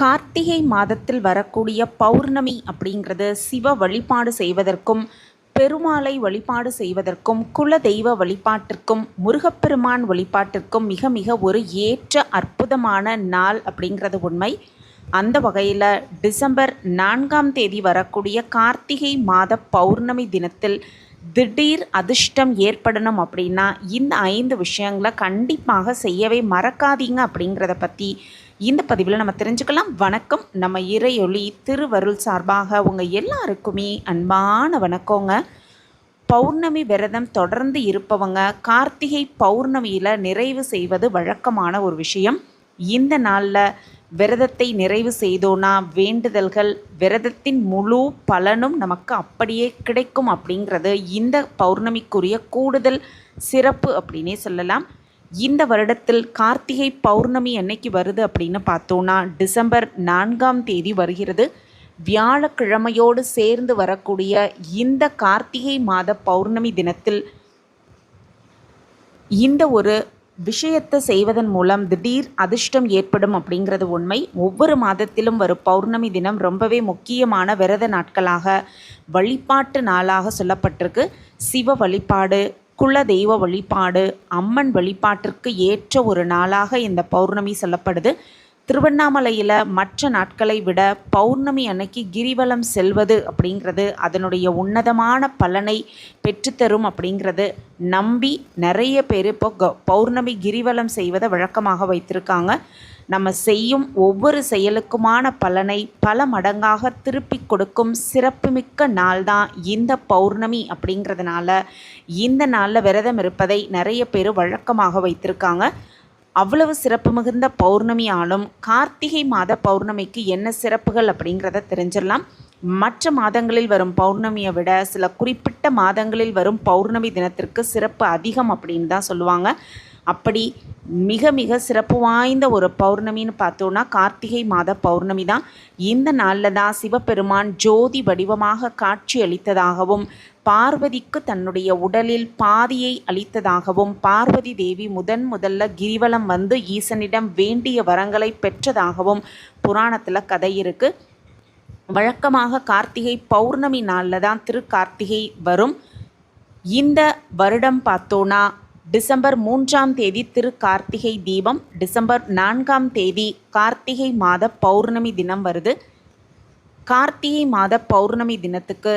கார்த்திகை மாதத்தில் வரக்கூடிய பௌர்ணமி அப்படிங்கிறது சிவ வழிபாடு செய்வதற்கும் பெருமாளை வழிபாடு செய்வதற்கும் குல தெய்வ வழிபாட்டிற்கும் முருகப்பெருமான் வழிபாட்டிற்கும் மிக மிக ஒரு ஏற்ற அற்புதமான நாள் அப்படிங்கிறது உண்மை. அந்த வகையில் டிசம்பர் நான்காம் தேதி வரக்கூடிய கார்த்திகை மாத பௌர்ணமி தினத்தில் திடீர் அதிர்ஷ்டம் ஏற்படணும் அப்படின்னா இந்த ஐந்து விஷயங்களை கண்டிப்பாக செய்யவே மறக்காதீங்க அப்படிங்கிறத பற்றி இந்த பதிவில் நம்ம தெரிஞ்சுக்கலாம். வணக்கம். நம்ம இறையொளி திருவருள் சார்பாக உங்கள் எல்லாருக்குமே அன்பான வணக்கங்க. பௌர்ணமி விரதம் தொடர்ந்து இருப்பவங்க கார்த்திகை பௌர்ணமியில் நிறைவு செய்வது வழக்கமான ஒரு விஷயம். இந்த நாளில் விரதத்தை நிறைவு செய்தோன்னா வேண்டுதல்கள் விரதத்தின் முழு பலனும் நமக்கு அப்படியே கிடைக்கும் அப்படிங்கிறது இந்த பௌர்ணமிக்குரிய கூடுதல் சிறப்பு அப்படின்னே சொல்லலாம். இந்த வருடத்தில் கார்த்திகை பௌர்ணமி என்னைக்கு வருது அப்படின்னு பார்த்தோன்னா டிசம்பர் நான்காம் தேதி வருகிறது. வியாழக்கிழமையோடு சேர்ந்து வரக்கூடிய இந்த கார்த்திகை மாத பௌர்ணமி தினத்தில் இந்த ஒரு விஷயத்தை செய்வதன் மூலம் திடீர் அதிர்ஷ்டம் ஏற்படும் அப்படிங்கிறது உண்மை. ஒவ்வொரு மாதத்திலும் வரும் பௌர்ணமி தினம் ரொம்பவே முக்கியமான விரத நாட்களாக வழிபாட்டு நாளாக சொல்லப்பட்டிருக்கு. சிவ வழிபாடு குல தெய்வ வழிபாடு அம்மன் வழிபாட்டிற்கு ஏற்ற ஒரு நாளாக இந்த பௌர்ணமி சொல்லப்படுது. திருவண்ணாமலையில் மற்ற நாட்களை விட பௌர்ணமி அன்னைக்கு கிரிவலம் செல்வது அப்படிங்கிறது அதனுடைய உன்னதமான பலனை பெற்றுத்தரும் அப்படிங்கிறது நம்பி நிறைய பேர் இப்போ பௌர்ணமி கிரிவலம் செய்வதை வழக்கமாக வைத்திருக்காங்க. நம்ம செய்யும் ஒவ்வொரு செயலுக்குமான பலனை பல மடங்காக திருப்பி கொடுக்கும் சிறப்புமிக்க நாள் தான் இந்த பௌர்ணமி அப்படிங்கிறதுனால இந்த நாளில் விரதம் இருப்பதை நிறைய பேர் வழக்கமாக வைத்திருக்காங்க. அவ்வளவு சிறப்பு மிகுந்த பௌர்ணமி ஆளும் கார்த்திகை மாத பௌர்ணமிக்கு என்ன சிறப்புகள் அப்படிங்கிறத தெரிஞ்சிடலாம். மற்ற மாதங்களில் வரும் பௌர்ணமியை விட சில குறிப்பிட்ட மாதங்களில் வரும் பௌர்ணமி தினத்திற்கு சிறப்பு அதிகம் அப்படின்னு தான் சொல்லுவாங்க. அப்படி மிக மிக சிறப்பு வாய்ந்த ஒரு பௌர்ணமின்னு பார்த்தோன்னா கார்த்திகை மாத பௌர்ணமி தான். இந்த நாளில் தான் சிவபெருமான் ஜோதி வடிவமாக காட்சி அளித்ததாகவும் பார்வதிக்கு தன்னுடைய உடலில் பாதியை அளித்ததாகவும் பார்வதி தேவி முதன் முதல்ல கிரிவலம் வந்து ஈசனிடம் வேண்டிய வரங்களை பெற்றதாகவும் புராணத்தில் கதை இருக்குது வழக்கமாக கார்த்திகை பௌர்ணமி நாளில் தான் திரு கார்த்திகை வரும். இந்த வருடம் பார்த்தோன்னா டிசம்பர் மூன்றாம் தேதி திரு கார்த்திகை தீபம் டிசம்பர் நான்காம் தேதி கார்த்திகை மாத பௌர்ணமி தினம் வருது. கார்த்திகை மாத பௌர்ணமி தினத்துக்கு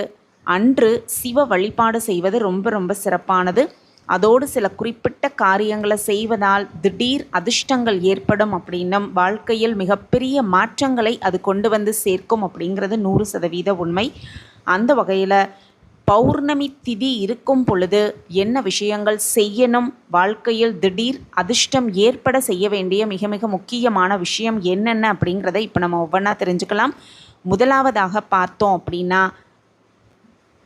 அன்று சிவ வழிபாடு செய்வது ரொம்ப ரொம்ப சிறப்பானது. அதோடு சில குறிப்பிட்ட காரியங்களை செய்வதால் திடீர் அதிர்ஷ்டங்கள் ஏற்படும் அப்படின்னும் வாழ்க்கையில் மிகப்பெரிய மாற்றங்களை அது கொண்டு வந்து சேர்க்கும் அப்படிங்கிறது நூறு சதவீத உண்மை. அந்த வகையில் பௌர்ணமி திதி இருக்கும் பொழுது என்ன விஷயங்கள் செய்யணும் வாழ்க்கையில் திடீர் அதிர்ஷ்டம் ஏற்பட செய்ய வேண்டிய மிக மிக முக்கியமான விஷயம் என்னென்ன அப்படிங்கிறத இப்போ நம்ம ஒவ்வொன்றா தெரிஞ்சுக்கலாம். முதலாவதாக பார்த்தோம் அப்படின்னா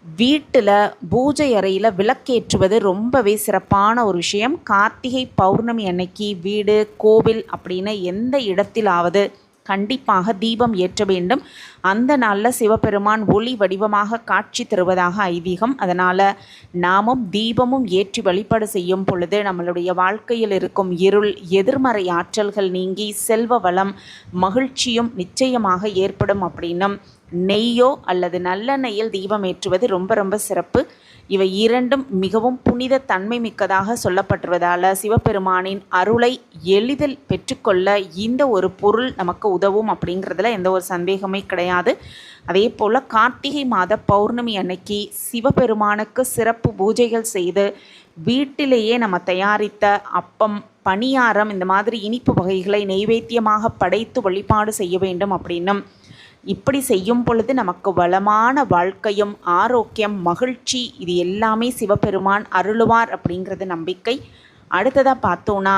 வீட்டில் பூஜை அறையில் விளக்கேற்றுவது ரொம்பவே சிறப்பான ஒரு விஷயம். கார்த்திகை பௌர்ணமி அன்னைக்கு வீடு கோவில் அப்படின்னு எந்த இடத்திலாவது கண்டிப்பாக தீபம் ஏற்ற வேண்டும். அந்த நாளில் சிவபெருமான் ஒளி வடிவமாக காட்சி தருவதாக ஐதீகம். அதனால் நாமும் தீபமும் ஏற்றி வழிபாடு செய்யும் பொழுது நம்மளுடைய வாழ்க்கையில் இருக்கும் இருள் எதிர்மறை ஆற்றல்கள் நீங்கி செல்வ வளம் மகிழ்ச்சியும் நிச்சயமாக ஏற்படும் அப்படின்னும் நெய்யோ அல்லது நல்லெண்ணெயில் தீபம் ஏற்றுவது ரொம்ப ரொம்ப சிறப்பு. இவை இரண்டும் மிகவும் புனித தன்மை மிக்கதாக சொல்லப்பட்டுவதால் சிவபெருமானின் அருளை எளிதில் பெற்றுக்கொள்ள இந்த ஒரு பொருள் நமக்கு உதவும் அப்படிங்கிறதுல எந்த ஒரு சந்தேகமே கிடையாது. அதே போல் கார்த்திகை மாத பௌர்ணமி அன்னைக்கு சிவபெருமானுக்கு சிறப்பு பூஜைகள் செய்து வீட்டிலேயே நம்ம தயாரித்த அப்பம் பணியாரம் இந்த மாதிரி இனிப்பு வகைகளை நெய்வேத்தியமாக படைத்து வழிபாடு செய்ய வேண்டும் அப்படின்னும் இப்படி செய்யும் பொழுது நமக்கு வளமான வாழ்க்கையும் ஆரோக்கியம் மகிழ்ச்சி இது எல்லாமே சிவபெருமான் அருளுவார் அப்படிங்கிறது நம்பிக்கை. அடுத்ததாக பார்த்தோன்னா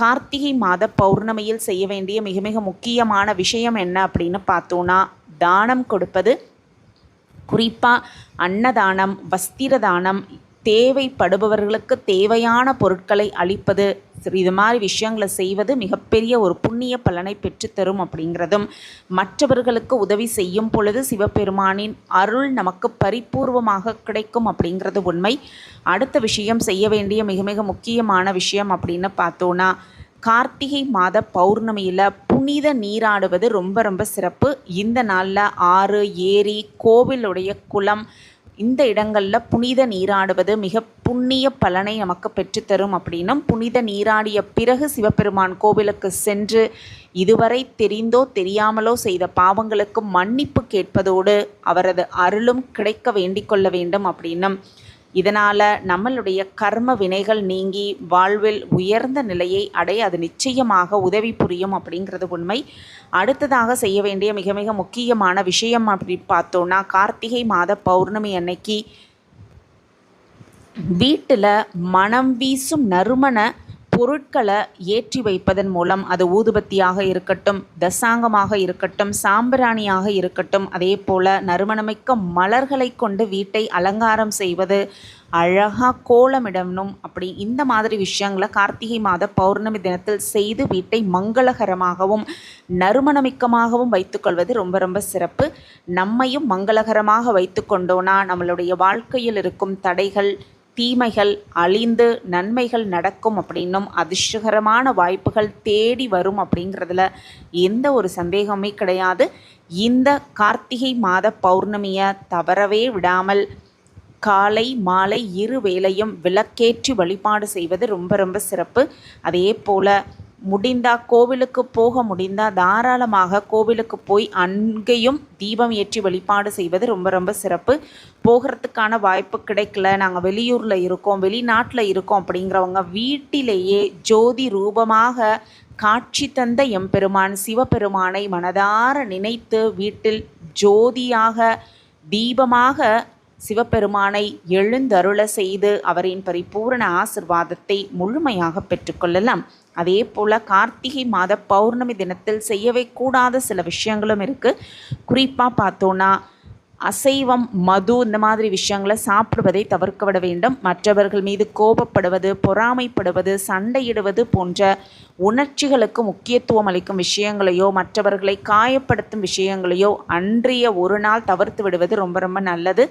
கார்த்திகை மாத பௌர்ணமியில் செய்ய வேண்டிய மிக மிக முக்கியமான விஷயம் என்ன அப்படின்னு பார்த்தோன்னா தானம் கொடுப்பது. குறிப்பாக அன்னதானம் வஸ்திர தானம் தேவைப்படுபவர்களுக்கு தேவையான பொருட்களை அளிப்பது இது மாதிரி விஷயங்களை செய்வது மிகப்பெரிய ஒரு புண்ணிய பலனை பெற்றுத்தரும் அப்படிங்கிறதும் மற்றவர்களுக்கு உதவி செய்யும் பொழுது சிவபெருமானின் அருள் நமக்கு பரிபூர்வமாக கிடைக்கும் அப்படிங்கிறது உண்மை. அடுத்த விஷயம் செய்ய வேண்டிய மிக மிக முக்கியமான விஷயம் அப்படின்னு பார்த்தோன்னா கார்த்திகை மாத பௌர்ணமியில் புனித நீராடுவது ரொம்ப ரொம்ப சிறப்பு. இந்த நாளில் ஆறு ஏரி கோவிலுடைய குளம் இந்த இடங்களில் புனித நீராடுவது மிக புண்ணிய பலனை நமக்கு பெற்றுத்தரும் அப்படின்னும் புனித நீராடிய பிறகு சிவபெருமான் கோவிலுக்கு சென்று இதுவரை தெரிந்தோ தெரியாமலோ செய்த பாவங்களுக்கு மன்னிப்பு கேட்பதோடு அவரது அருளும் கிடைக்க வேண்டிக் கொள்ள வேண்டும் அப்படின்னும் இதனால் நம்மளுடைய கர்ம வினைகள் நீங்கி வாழ்வில் உயர்ந்த நிலையை அடைய அது நிச்சயமாக உதவி புரியும் அப்படிங்கிறது உண்மை. அடுத்ததாக செய்ய வேண்டிய மிக மிக முக்கியமான விஷயம் அப்படி பார்த்தோன்னா கார்த்திகை மாத பௌர்ணமி அன்னைக்கு வீட்டில் மனம் வீசும் நறுமண பொருட்களை ஏற்றி வைப்பதன் மூலம் அது ஊதுபத்தியாக இருக்கட்டும் தசாங்கமாக இருக்கட்டும் சாம்பிராணியாக இருக்கட்டும் அதே போல் நறுமணமிக்க மலர்களை கொண்டு வீட்டை அலங்காரம் செய்வது அழகாக கோலமிடணும் அப்படி இந்த மாதிரி விஷயங்களை கார்த்திகை மாத பௌர்ணமி தினத்தில் செய்து வீட்டை மங்களகரமாகவும் நறுமணமிக்கமாகவும் வைத்துக்கொள்வது ரொம்ப ரொம்ப சிறப்பு. நம்மையும் மங்களகரமாக வைத்து கொண்டோன்னா நம்மளுடைய வாழ்க்கையில் இருக்கும் தடைகள் தீமைகள் அழிந்து நன்மைகள் நடக்கும் அப்படின்னும் அதிர்ஷ்டகரமான வாய்ப்புகள் தேடி வரும் அப்படிங்கிறதுல எந்த ஒரு சந்தேகமே கிடையாது. இந்த கார்த்திகை மாத பௌர்ணமியை தவறவே விடாமல் காலை மாலை இரு வேளையும் விளக்கேற்றி வழிபாடு செய்வது ரொம்ப ரொம்ப சிறப்பு. அதே போல் முடிந்தால் கோவிலுக்கு போக முடிந்தால் தாராளமாக கோவிலுக்கு போய் அங்கேயும் தீபம் ஏற்றி வழிபாடு செய்வது ரொம்ப ரொம்ப சிறப்பு. போகிறதுக்கான வாய்ப்பு கிடைக்கல. நாங்கள் வெளியூரில் இருக்கோம் வெளிநாட்டில் இருக்கோம் அப்படிங்கிறவங்க வீட்டிலேயே ஜோதி ரூபமாக காட்சி தந்த எம்பெருமான் சிவபெருமானை மனதார நினைத்து வீட்டில் ஜோதியாக தீபமாக சிவபெருமானை எழுந்தருள செய்து அவரின் பரிபூரண ஆசிர்வாதத்தை முழுமையாக பெற்றுக்கொள்ளலாம் அதே போல் கார்த்திகை மாத பௌர்ணமி தினத்தில் செய்யவே கூடாத சில விஷயங்களும் இருக்குது குறிப்பாக பார்த்தோன்னா அசைவம் மது இந்த மாதிரி விஷயங்களை சாப்பிடுவதை தவிர்க்க விட வேண்டும். மற்றவர்கள் மீது கோபப்படுவது பொறாமைப்படுவது சண்டையிடுவது போன்ற உணர்ச்சிகளுக்கு முக்கியத்துவம் அளிக்கும் விஷயங்களையோ மற்றவர்களை காயப்படுத்தும் விஷயங்களையோ அன்றைய ஒரு நாள் தவிர்த்து விடுவது ரொம்ப ரொம்ப நல்லது.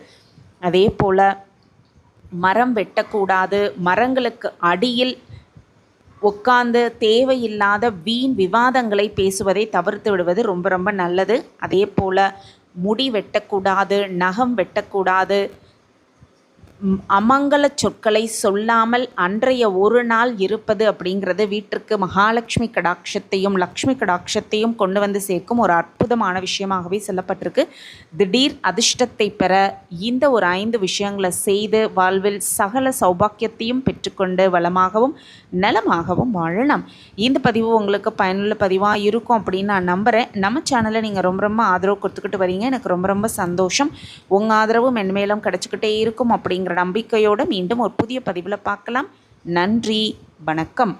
அதே போல் மரம் வெட்டக்கூடாது. மரங்களுக்கு அடியில் உட்கார்ந்து தேவையில்லாத வீண் விவாதங்களை பேசுவதை தவிர்த்து விடுவது ரொம்ப ரொம்ப நல்லது. அதே போல் முடி வெட்டக்கூடாது நகம் வெட்டக்கூடாது அமங்கல சொற்களை சொல்லாமல் அன்றைய ஒரு நாள் இருப்பது அப்படிங்கிறது வீட்டிற்கு மகாலட்சுமி கடாட்சத்தையும் லக்ஷ்மி கடாட்சத்தையும் கொண்டு வந்து சேர்க்கும் ஒரு அற்புதமான விஷயமாகவே சொல்லப்பட்டிருக்கு. திடீர் அதிர்ஷ்டத்தை பெற இந்த ஒரு ஐந்து விஷயங்களை செய்து வாழ்வில் சகல சௌபாக்கியத்தையும் பெற்றுக்கொண்டு வளமாகவும் நலமாகவும் வாழலாம். இந்த பதிவு உங்களுக்கு பயனுள்ள பதிவாக இருக்கும் அப்படின்னு நான் நம்புகிறேன் நம்ம சேனலை நீங்கள் ரொம்ப ரொம்ப ஆதரவு கொடுத்துக்கிட்டு வரீங்க. எனக்கு ரொம்ப ரொம்ப சந்தோஷம். உங்கள் ஆதரவும் மென்மேலும் கிடச்சிக்கிட்டே இருக்கும் அப்படிங்கிற அப்படிங்கிற நம்பிக்கையோடு மீண்டும் ஒரு புதிய பதிவில் பார்க்கலாம். நன்றி வணக்கம்.